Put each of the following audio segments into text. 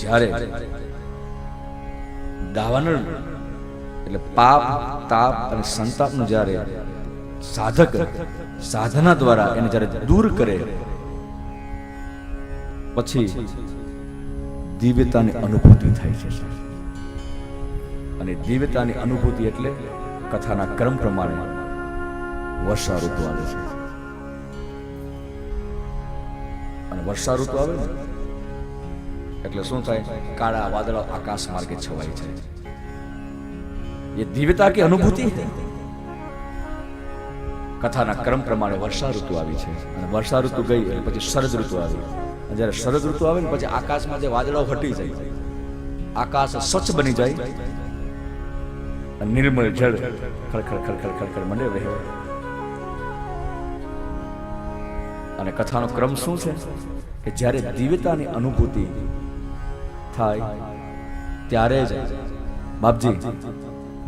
જ્યારે દાવાનળ, એટલે પાપ, તાપ અને સંતાપનું જ્યારે સાધક સાધના દ્વારા એને જ્યારે દૂર કરે, પછી દિવ્યતાની અનુભૂતિ થાય છે અને દિવ્યતાની અનુભૂતિ એટલે કથાના ક્રમ પ્રમાણે વર્ષા ઋતુ આવે છે. અને વર્ષા ઋતુ આવે ને એટલે શું થાય? કાળા વાદળો આકાશ માર્ગે છવાય છે એ દિવ્યતા કે અનુભૂતિ? કથાના ક્રમ પ્રમાણે વર્ષા ઋતુ આવી છે. અને વર્ષા ઋતુ ગઈ એટલે પછી શરદ ઋતુ આવી. જ્યારે શરદ ઋતુ આવે ને પછી આકાશમાં જે વાદળો હટી જાય, આકાશ સ્વચ્છ બની જાય, અને નિર્મળ જળ ખળખળ ખળખળ ખળખળ મંડે રહે. અને કથાનો ક્રમ શું છે? કે જ્યારે દિવ્યતાની અનુભૂતિ થાય ત્યારે જ બાપજી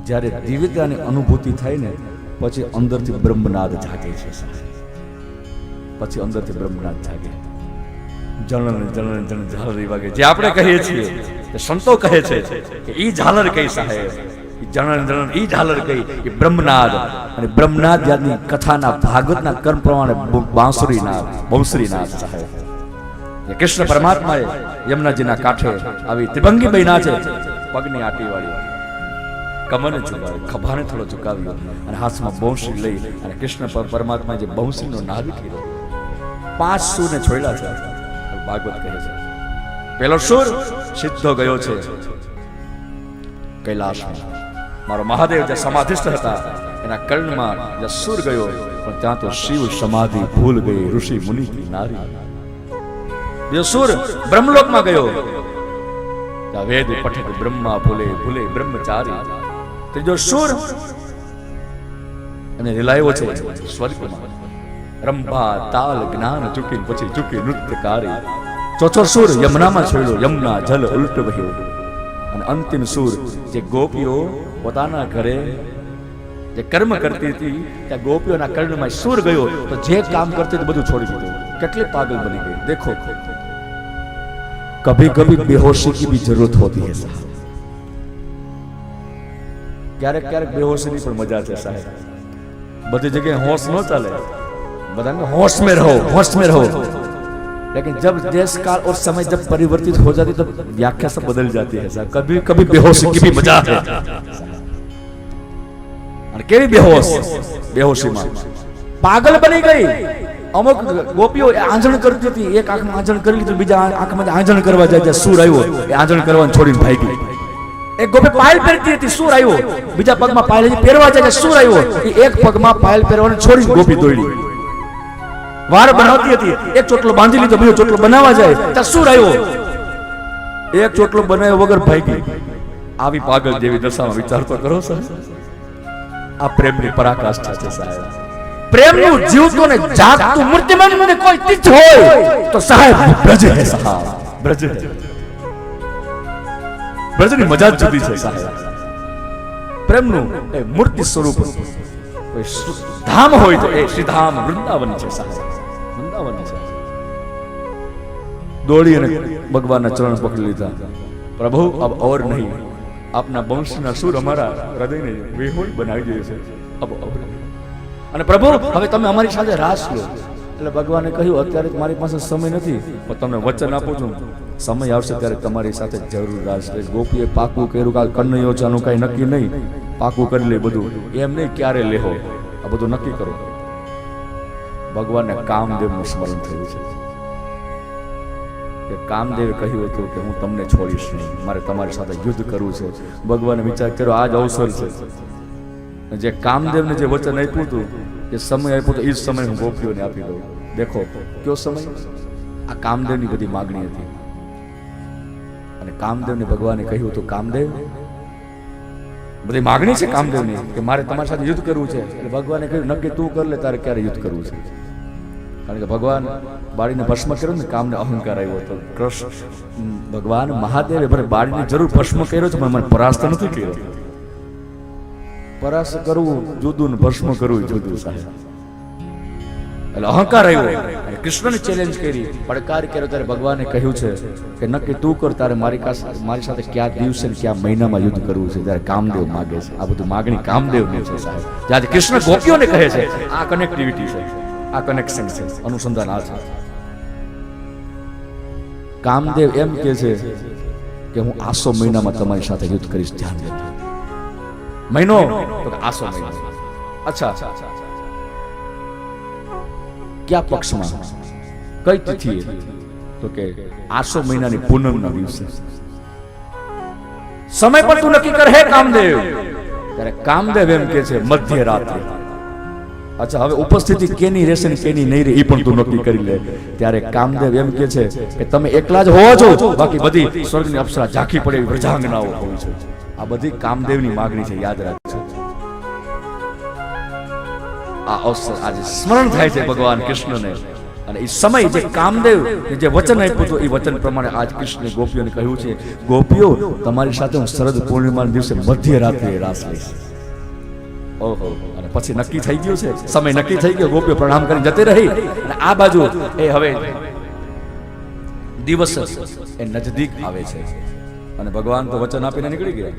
જ્યારે દિવ્યતાની અનુભૂતિ થાય ને પછી અંદરથી બ્રહ્મનાદ જાગે છે પછી અંદરથી બ્રહ્મનાદ જાગે. જણન જણન જણ ઝાલરી વાગે. જે આપણે કહીએ છીએ સંતો કહે છે કે ઈ ઝાલર કઈ સાહેબ. જણન જણન ઈ ઝાલર કઈ એ બ્રહ્મનાદ. અને બ્રહ્મનાદ યાદની કથાના ભાગવતના કર્મ પ્રમાણે બાંસુરી નાદ બંસરી નાદ સાહેબ. એ કૃષ્ણ પરમાત્માએ યમુનાજીના કાંઠે આવી ત્રિભંગી બહેના છે પગની આટી વાળી કમરને ઝુકાવી ખભાને થોડો ઝુકાવ્યો અને હાથમાં બહુશ્રી લઈ અને કૃષ્ણ પરમાત્મા જે બહુશ્રીનો નાદ કર્યો પાંચ સૂરને છોડ્યા છે. ભાગવત કહે છે પેલો સુર સિદ્ધો ગયો છે. કૈલાસમાં મારો મહાદેવ જે સમાધિસ્થ હતા એના કર્ણમાં જે સુર ગયો પણ ત્યાં તો શિવ સમાધિ ભૂલ ગઈ ઋષિ મુનિ નારી. બીજો સુર બ્રહ્મલોકમાં ગયો. વેદ પઠિત બ્રહ્મા ભૂલે ભૂલે બ્રહ્મચારી. ત્રીજો સુર અને રિલાયો છે સ્વર્ગમાં. રંભા, તાલ, જ્ઞાન ચૂકી પછી ચૂકી નૃત્યકારી. ચોથો સુર યમનામાં છોડ્યો, યમના જલ ઉલટ વહ્યો. અને અંતિમ સુર જે ગોપીઓ પોતાના ઘરે જે કર્મ કરતી હતી ત્યાં ગોપીઓના કર્ણમાં સુર ગયો, તો જે કામ કરતી બધું છોડી દીધું. કેટલી પાગલ બની ગઈ. દેખો કભી કભી બેહોશી की भी जरूरत होती है साहब ક્યારેક ક્યારેક બેહોશીની પણ મજા છે સાહેબ બધી જગ્યાએ હોશ ન ચાલે बदलना होश में रहो होश में रहो लेकिन जब देश काल और समय जब परिवर्तित हो जाती तो व्याख्या सब बदल जाती है साहब कभी कभी बेहोशी की भी मजा है અને કેવી બેહોશ બેહોશીમાં પાગલ બની ગઈ અમુક ગોપીઓ આંજણ કરતી હતી, એક આંખમાં આંજણ કરી લીધું, બીજા આંખમાં આંજણ કરવા જાય સૂર આવ્યો, એ આંજણ કરવાનું છોડીને ભાગી એક ગોપી પાયલ પહેરતી હતી, સૂર આવ્યો. બીજા પગમાં પાયલ પહેરવા જાય સૂર આવ્યો. એ એક પગમાં પાયલ પહેરવાનું છોડી ગોપી દોડી. વાર બનાવતી હતી, એક ચોટલો બાંધી લીધો, બીજો ચોટલો બનાવવા જાય, ત્યાં સૂર આવ્યો. એક ચોટલો બનાવ્યો વગર ભાગી આવી પાગલ જેવી દશામાં વિચાર તો કરો સર આ પ્રેમની પરાકાષ્ઠા છે સાહેબ. પ્રેમનું જીવતું ને જાગતું મૂર્તિમાન મને કોઈ તીજ હોય તો સાહેબ બ્રજ હે સાહેબ. બ્રજ. હે બ્રજની મજા જ જુદી છે સાહેબ. પ્રેમનું એ મૂર્તિ સ્વરૂપ કોઈ ધામ હોય તો એ શ્રીધામ વૃંદાવન છે સાહેબ. વૃંદાવન છે. દોડી અને ભગવાનના ચરણ પકડી લીધા. પ્રભુ અબ ઓર નહીં. આપના વંશના સુર અમારા હૃદયને વિહોળ બનાવી દે છે. અબ ઓર નહીં. અને પ્રભુ, હવે તમે અમારી સાથે રાસ લો. એટલે ભગવાને કહ્યું, અત્યારે મારી પાસે સમય નથી, પણ તમને વચન આપું છું. સમય આવશે ત્યારે તમારી સાથે જરૂર રાસ લઈશ. ગોપીએ પાકું કર્યું કાલ કન્નૈયો છે આનું કાંઈ નક્કી નહીં. પાકું કરી લે બધું. એમ નહીં ક્યારે લેહો. આ બધું નક્કી કરો. ભગવાનને કામદેવનું સ્મરણ થયું છે. કે કામદેવે કહ્યું હતું કે હું તમને છોડીશ નહીં. મારે તમારી સાથે યુદ્ધ કરવું છે. ભગવાને વિચાર કર્યો, આ જ અવસર છે. જે કામદેવને જે વચન આપ્યું હતું, એ સમય આપ્યો તો એ જ સમય હું ગોપીઓને આપી દઉં. દેખો, કયો સમય? આ કામદેવની બધી માગણી હતી. અને કામદેવને ભગવાને કહ્યું હતું, કામદેવ, બધી માગણી છે કામદેવની, કે મારે તમારી સાથે યુદ્ધ કરવું છે. એટલે ભગવાને કહ્યું નક્કી તું કર લે, તારે ક્યારે યુદ્ધ કરવું છે? કારણ કે ભગવાન બાળીને ભસ્મ કર્યો ને, કામને અહંકાર આવ્યો હતો. કૃષ્ણ, ભગવાન મહાદેવે ભલે બાળીને જરૂર ભસ્મ કર્યો છે, પણ મને પરાસ્ત નથી કર્યો. પરાસ્ત કરવું જુદું ને ભસ્મ કરવું જુદું સાહેબ. એટલે અહંકાર આવ્યો કૃષ્ણને ચેલેન્જ કરી, પડકાર કર્યો ત્યારે ભગવાને કહ્યું છે કે નક્કી તું કર, તારે મારી મારી સાથે કયા દિવસે ને કયા મહિનામાં યુદ્ધ કરવું છે ત્યારે કામદેવ માગે છે. આ બધું માગણી કામદેવની છે સાહેબ. જ્યારે કૃષ્ણ ગોપીઓને કહે છે, આ કનેક્ટિવિટી છે, આ કનેક્શન છે, અનુસંધાન આ છે. કામદેવ એમ કે છે કે હું આસો મહિનામાં તમારી સાથે યુદ્ધ કરીશ, ધ્યાન દેજો મહિનો? તો આસો મહિનો. અચ્છા. કયા પક્ષમાં? કઈ તિથિએ? તો કે આસો મહિનાની પૂનમના દિવસે. સમય પણ તું નક્કી કર હે કામદેવ. ત્યારે કામદેવ એમ કે છે મધ્ય રાત્રે અચ્છા હવે ઉપસ્થિતિ કેની રહેશે ને કેની નહીં રહે એ પણ તું નક્કી કરી લે. ત્યારે કામદેવ એમ કે છે કે તમે એકલા જ હોવા છો. બાકી બધી સ્વર્ગની અપ્સરા ઝાંખી પડે એવી હોય છે. આ બધી કામદેવની માગણી છે, યાદ રાખજો. આ અવસર આજે સ્મરણ થાય છે ભગવાન કૃષ્ણને. અને એ સમય જે કામદેવ જે વચન આપ્યું હતું એ વચન પ્રમાણે આજ કૃષ્ણે ગોપીઓને કહ્યું છે, ગોપીઓ, તમારી સાથે હું શરદ પૂર્ણિમાના દિવસે મધ્ય રાત્રે રાસ લઈશ. ઓહો, અને પછી નક્કી થઈ ગયું છે? સમય નક્કી થઈ ગયો, ગોપીઓ પ્રણામ કરીને જતી રહી. અને આ બાજુ એ હવે દિવસ એ નજદીક આવે છે. અને ભગવાન તો વચન આપીને નીકળી ગયા.